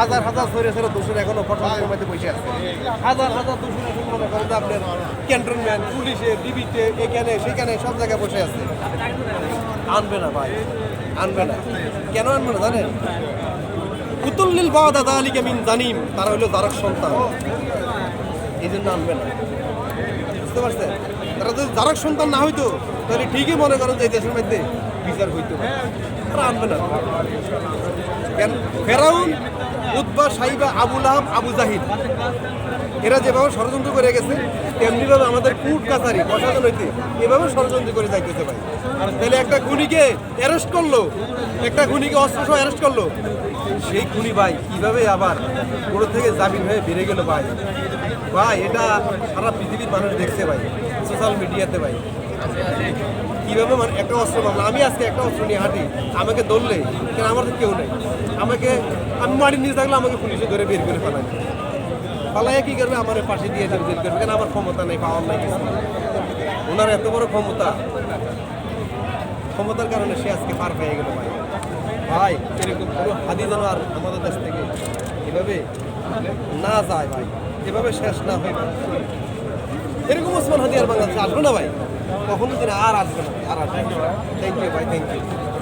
স্বৈরাচার দোষের এখনও প্রশাসনের মধ্যে বসে আছে। হাজার হাজার দোষের মনে করেন যে আপনার ক্যান্টনম্যান, পুলিশে, ডিবিতে, এখানে, সেখানে সব জায়গায় বসে আছে। আনবে না ভাই, আনবে না। কেন আনবে না জানেন? কুতুল্লিল বাবা দাদা আলী কেমিন জানিম, তারা হলো দারক সন্তান। এই জন্য আনবে না। বুঝতে পারছেন? তারা যদি দারক সন্তান না হইতো, তাহলে ঠিকই মনে করেন যে দেশের মধ্যে বিচার হইতো তারা আনবে না। কেন? ফেরাউন উদ্বা সাইবা আবুল আহাব আবু জাহিদ এরা যেভাবে ষড়যন্ত্র করে গেছে তেমনিভাবে আমাদের কুট কাছারি, প্রশাসন হইতে এভাবে ষড়যন্ত্র করে যাইতেছে ভাই। তাহলে একটা খুনিকে অ্যারেস্ট করল, একটা খুনিকে অস্ত্র সহ অ্যারেস্ট করল। সেই খুনি ভাই কীভাবে আবার ওর থেকে জামিন হয়ে বেড়ে গেল ভাই? ভাই, এটা সারা পৃথিবীর মানুষ দেখছে ভাই সোশ্যাল মিডিয়াতে ভাই। কীভাবে মানে একটা অস্ত্র মামলা আমি আজকে একটা অস্ত্র নিয়ে হাঁটি, আমাকে ধরলে, কেন আমার তো কেউ নেই? আমাকে, আমি মাটির নিচে থাকলে আমাকে পুলিশে ধরে বের করে ফেলাই পালাইয়া কী করবে? আমার পাশে দিয়ে যাবে জেল করবে। কেন আমার ক্ষমতা নেই, পাওয়ার নাই ওনার এত বড় ক্ষমতা। ক্ষমতার কারণে সে আজকে পার পেয়ে গেল ভাই। ভাই, এরকম পুরো হাদি যেন আর আমাদের দেশ থেকে এভাবে না যায় ভাই। এভাবে শেষ না হয় এরকম ওসমান হাদি আর বাংলাদেশে আসবে না ভাই? কখনো আর আসবে না। আর আসবে থ্যাংক ইউ ভাই থ্যাংক ইউ